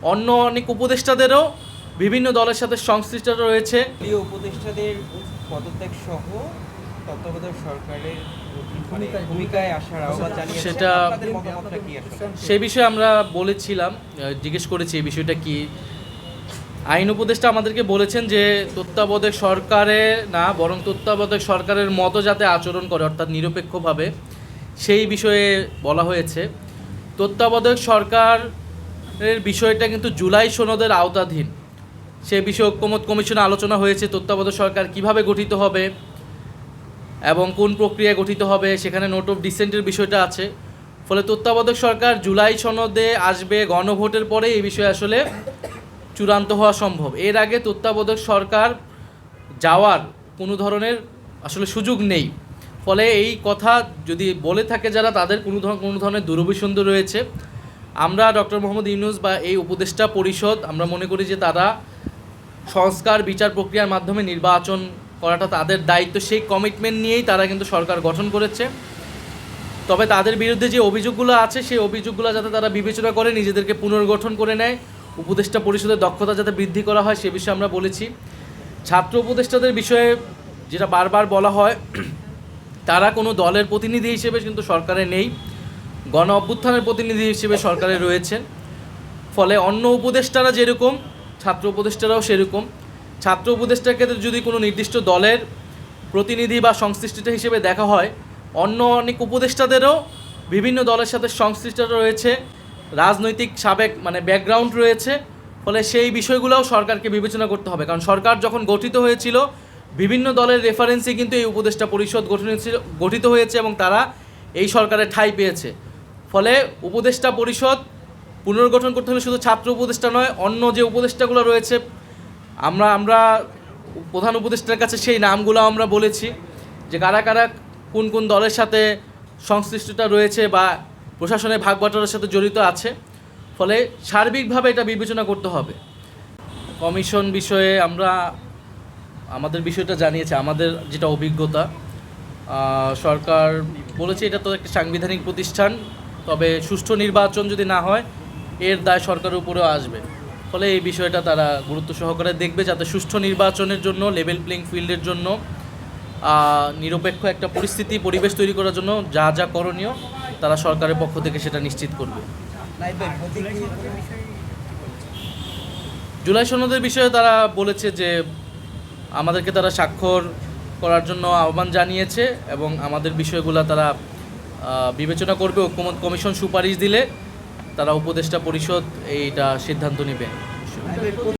অন্য অনেক উপদেষ্টাদেরও বিভিন্ন দলের সাথে সংশ্লিষ্ট রয়েছে। উপদেষ্টাদের পদত্যাগ সহ তত্ত্বাবধায়ক সরকারের মানে ভূমিকায় আসার আহ্বান জানিয়েছে সেটা- আপনাদের মতামতটা কি সেই বিষয়ে আমরা বলেছিলাম জিজ্ঞেস করেছি এই বিষয়টা কি। আইন উপদেষ্টা আমাদেরকে বলেছেন যে তত্ত্বাবধায়ক সরকারে না বরং তত্ত্বাবধায়ক সরকারের মতো যাতে আচরণ করে অর্থাৎ নিরপেক্ষভাবে সেই বিষয়ে বলা হয়েছে। তত্ত্বাবধায়ক সরকারের বিষয়টা কিন্তু জুলাই সনদের আওতাধীন। সে বিষয়ে ঐক্যমত কমিশনে আলোচনা হয়েছে, তত্ত্বাবধায়ক সরকার কীভাবে গঠিত হবে এবং কোন প্রক্রিয়ায় গঠিত হবে, সেখানে নোট অফ ডিসেন্টের বিষয়টা আছে। ফলে তত্ত্বাবধায়ক সরকার জুলাই সনদে আসবে গণভোটের পরে এই বিষয়ে আসলে চূড়ান্ত হওয়া সম্ভব। এর আগে তত্ত্বাবধায়ক সরকার যাওয়ার কোনো ধরনের আসলে সুযোগ নেই। ফলে এই কথা যদি বলে থাকে যারা, তাদের কোনো কোনো ধরনের দুরভিসন্ধি রয়েছে। আমরা ডক্টর মোহাম্মদ ইউনুস বা এই উপদেষ্টা পরিষদ, আমরা মনে করি যে তারা সংস্কার, বিচার প্রক্রিয়ার মাধ্যমে নির্বাচন করাটা তাদের দায়িত্ব। সেই কমিটমেন্ট নিয়েই তারা কিন্তু সরকার গঠন করেছে। তবে তাদের বিরুদ্ধে যে অভিযোগগুলো আছে, সেই অভিযোগগুলো যাতে তারা বিবেচনা করে, নিজেদেরকে পুনর্গঠন করে নেয়, উপদেষ্টা পরিষদের দক্ষতা যাতে বৃদ্ধি করা হয়, সে বিষয়ে আমরা বলেছি। ছাত্র উপদেষ্টাদের বিষয়ে যেটা বারবার বলা হয়, তারা কোনো দলের প্রতিনিধি হিসেবে কিন্তু সরকারে নেই। গণ অভ্যুত্থানের প্রতিনিধি হিসেবে সরকারে রয়েছেন। ফলে অন্য উপদেষ্টারা যেরকম, ছাত্র উপদেষ্টারাও সেরকম। ছাত্র উপদেষ্টার ক্ষেত্রে যদি কোনো নির্দিষ্ট দলের প্রতিনিধি বা সংশ্লিষ্টতা হিসেবে দেখা হয়, অন্য অনেক উপদেষ্টাদেরও বিভিন্ন দলের সাথে সংশ্লিষ্টতা রয়েছে, রাজনৈতিক সাবেক মানে ব্যাকগ্রাউন্ড রয়েছে। ফলে সেই বিষয়গুলোও সরকারকে বিবেচনা করতে হবে। কারণ সরকার যখন গঠিত হয়েছিল, বিভিন্ন দলের রেফারেন্সে কিন্তু এই উপদেষ্টা পরিষদ গঠন গঠিত হয়েছে এবং তারা এই সরকারে ঠাঁই পেয়েছে। ফলে উপদেষ্টা পরিষদ পুনর্গঠন করতে হলে শুধু ছাত্র উপদেষ্টা নয়, অন্য যে উপদেষ্টাগুলো রয়েছে, আমরা আমরা প্রধান উপদেষ্টার কাছে সেই নামগুলো আমরা বলেছি যে কারা কারা কোন কোন দলের সাথে সংশ্লিষ্টতা রয়েছে বা প্রশাসনের ভাগ বাটোয়ারার সাথে জড়িত আছে। ফলে সার্বিকভাবে এটা বিবেচনা করতে হবে। কমিশন বিষয়ে আমরা, আমাদের বিষয়টা জানিয়েছে, আমাদের যেটা অভিজ্ঞতা সরকার বলেছে এটা তো একটা সাংবিধানিক প্রতিষ্ঠান তবে সুষ্ঠু নির্বাচন যদি না হয়, এর দায় সরকারের উপরেও আসবে। ফলে এই বিষয়টা তারা গুরুত্ব সহকারে দেখবে যাতে সুষ্ঠু নির্বাচনের জন্য লেভেল প্লেইং ফিল্ডের জন্য নিরপেক্ষ একটা পরিস্থিতি, পরিবেশ তৈরি করার জন্য যা যা করণীয়, তারা সরকারের পক্ষ থেকে সেটা নিশ্চিত করবে। জুলাই সনদের বিষয়ে তারা বলেছে যে, আমাদেরকে তারা স্বাক্ষর করার জন্য আহ্বান জানিয়েছে এবং আমাদের বিষয়গুলো তারা বিবেচনা করবে ঐক্যমত কমিশন সুপারিশ দিলে তারা উপদেষ্টা পরিষদ এইটা সিদ্ধান্ত নেবে।